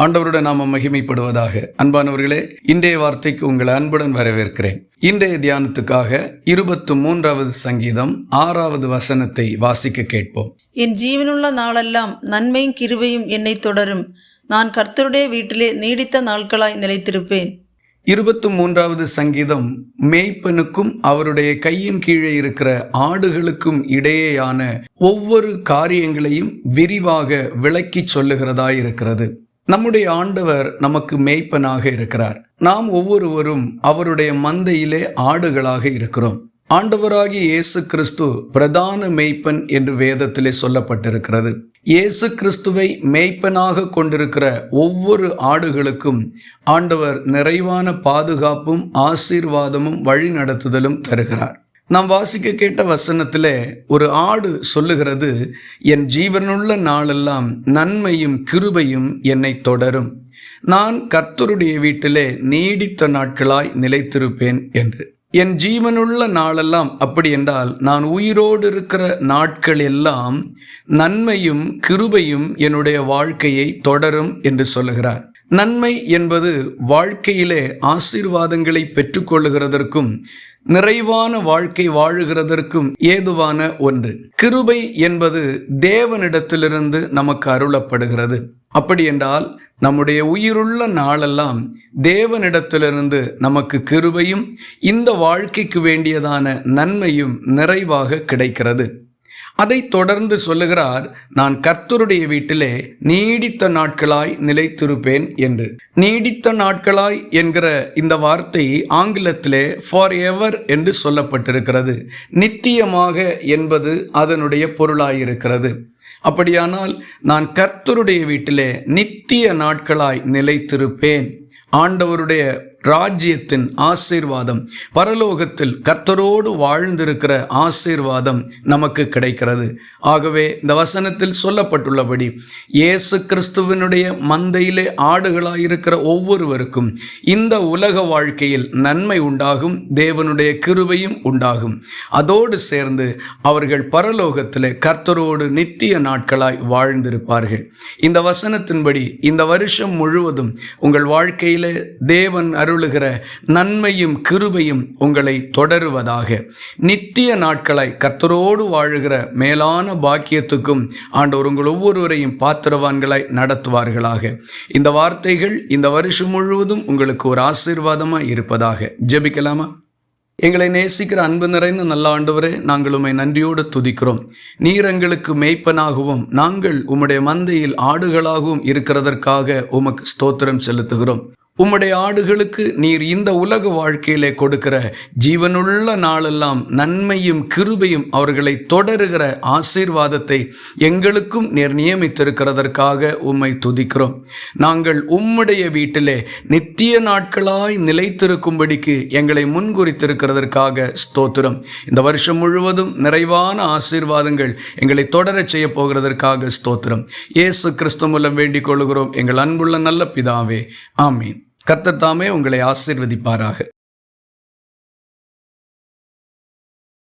ஆண்டவருடன் நாம மகிமைப்படுவதாக. அன்பானவர்களே இன்றைய வார்த்தைக்கு உங்களை அன்புடன் வரவேற்கிறேன். இன்றைய தியானத்துக்காக இருபத்து மூன்றாவது சங்கீதம் ஆறாவது வசனத்தை வாசிக்க கேட்போம். என் ஜீவனுள்ள நாளெல்லாம் நன்மையும் கிருபையும் என்னை தொடரும். நான் கர்த்தருடைய வீட்டிலே நீடித்த நாட்களாய் நிலைத்திருப்பேன். இருபத்து மூன்றாவது சங்கீதம் மேய்ப்பனுக்கும் அவருடைய கையின் கீழே இருக்கிற ஆடுகளுக்கும் இடையேயான ஒவ்வொரு காரியங்களையும் விரிவாக விளக்கிச் சொல்லுகிறதாயிருக்கிறது. நம்முடைய ஆண்டவர் நமக்கு மேய்ப்பனாக இருக்கிறார். நாம் ஒவ்வொருவரும் அவருடைய மந்தையிலே ஆடுகளாக இருக்கிறோம். ஆண்டவராகி இயேசு கிறிஸ்து பிரதான மேய்ப்பன் என்று வேதத்திலே சொல்லப்பட்டிருக்கிறது. இயேசு கிறிஸ்துவை மேய்ப்பனாக கொண்டிருக்கிற ஒவ்வொரு ஆடுகளுக்கும் ஆண்டவர் நிறைவான பாதுகாப்பும் ஆசீர்வாதமும் வழிநடத்துதலும் தருகிறார். நாம் வாசிக்க கேட்ட வசனத்தில் ஒரு ஆடு சொல்லுகிறது என் ஜீவனுள்ள நாளெல்லாம் நன்மையும் கிருபையும் என்னை தொடரும். நான் கர்த்தருடைய வீட்டிலே நீடித்த நாட்களாய் நிலைத்திருப்பேன் என்று. என் ஜீவனுள்ள நாளெல்லாம் அப்படி என்றால் நான் உயிரோடு இருக்கிற நாட்கள் எல்லாம் நன்மையும் கிருபையும் என்னுடைய வாழ்க்கையை தொடரும் என்று சொல்லுகிறார். நன்மை என்பது வாழ்க்கையிலே ஆசீர்வாதங்களை பெற்றுக்கொள்ளுகிறதற்கும் நிறைவான வாழ்க்கை வாழுகிறதற்கும் ஏதுவான ஒன்று. கிருபை என்பது தேவனிடத்திலிருந்து நமக்கு அருளப்படுகிறது. அப்படி என்றால் நம்முடைய உயிருள்ள நாளெல்லாம் தேவனிடத்திலிருந்து நமக்கு கிருபையும் இந்த வாழ்க்கைக்கு வேண்டியதான நன்மையும் நிறைவாக கிடைக்கிறது. அதை தொடர்ந்து சொல்லுகிறார் நான் கர்த்தருடைய வீட்டிலே நீடித்த நாட்களாய் நிலைத்திருப்பேன் என்று. நீடித்த நாட்களாய் என்கிற இந்த வார்த்தை ஆங்கிலத்திலே ஃபார் எவர் என்று சொல்லப்பட்டிருக்கிறது. நித்தியமாக என்பது அதனுடைய பொருளாயிருக்கிறது. அப்படியானால் நான் கர்த்தருடைய வீட்டிலே நித்திய நாட்களாய் நிலைத்திருப்பேன். ஆண்டவருடைய ராஜ்யத்தின் ஆசீர்வாதம். பரலோகத்தில் கர்த்தரோடு வாழ்ந்திருக்கிற ஆசீர்வாதம் நமக்கு கிடைக்கிறது. ஆகவே இந்த வசனத்தில் சொல்லப்பட்டுள்ளபடி இயேசு கிறிஸ்துவனுடைய மந்தையிலே ஆடுகளாயிருக்கிற ஒவ்வொருவருக்கும் இந்த உலக வாழ்க்கையில் நன்மை உண்டாகும் தேவனுடைய கிருபையும் உண்டாகும். அதோடு சேர்ந்து அவர்கள் பரலோகத்தில் கர்த்தரோடு நித்திய நாட்களாய் வாழ்ந்திருப்பார்கள். இந்த வசனத்தின்படி இந்த வருஷம் முழுவதும் உங்கள் வாழ்க்கையிலே தேவன் அருளுகிற நன்மையும் கிருபையும் உங்களை தொடருவதாக. நித்திய நாட்களாய் கர்த்தரோடு வாழுகிற மேலான பாக்கியத்துக்கும் ஆண்டவர் உங்கள் ஒவ்வொருவரையும் பாத்திரவான்களாய் நடத்துவார்களாக. இந்த வார்த்தைகள் இந்த வருஷம் முழுவதும் உங்களுக்கு ஒரு ஆசீர்வாதமாக இருப்பதாக. ஜெபிக்கலாமா? எங்களை நேசிக்கிற அன்பு நிறைந்த நல்ல ஆண்டவரே நாங்கள் உம்மை நன்றியோடு துதிக்கிறோம். நீர் எங்களுக்கு மேய்ப்பனாகவும் நாங்கள் உம்முடைய மந்தையில் ஆடுகளாகவும் இருக்கிறதற்காக உமக்கு ஸ்தோத்திரம் செலுத்துகிறோம். உம்முடைய ஆடுகளுக்கு நீர் இந்த உலக வாழ்க்கையிலே கொடுக்கிற ஜீவனுள்ள நாளெல்லாம் நன்மையும் கிருபையும் அவர்களை தொடருகிற ஆசீர்வாதத்தை எங்களுக்கும் நீர் நியமித்திருக்கிறதற்காக உம்மை துதிக்கிறோம். நாங்கள் உம்முடைய வீட்டிலே நித்திய நாட்களாய் நிலைத்திருக்கும்படிக்கு எங்களை முன்குறித்திருக்கிறதற்காக ஸ்தோத்திரம். இந்த வருஷம் முழுவதும் நிறைவான ஆசீர்வாதங்கள் எங்களை தொடரச் செய்ய போகிறதற்காக ஸ்தோத்திரம். இயேசு கிறிஸ்து மூலம் வேண்டிக் கொள்கிறோம். எங்கள் அன்புள்ள நல்ல பிதாவே. ஆமீன். கர்த்தர் தாமே உங்களை ஆசிர்வதிப்பாராக.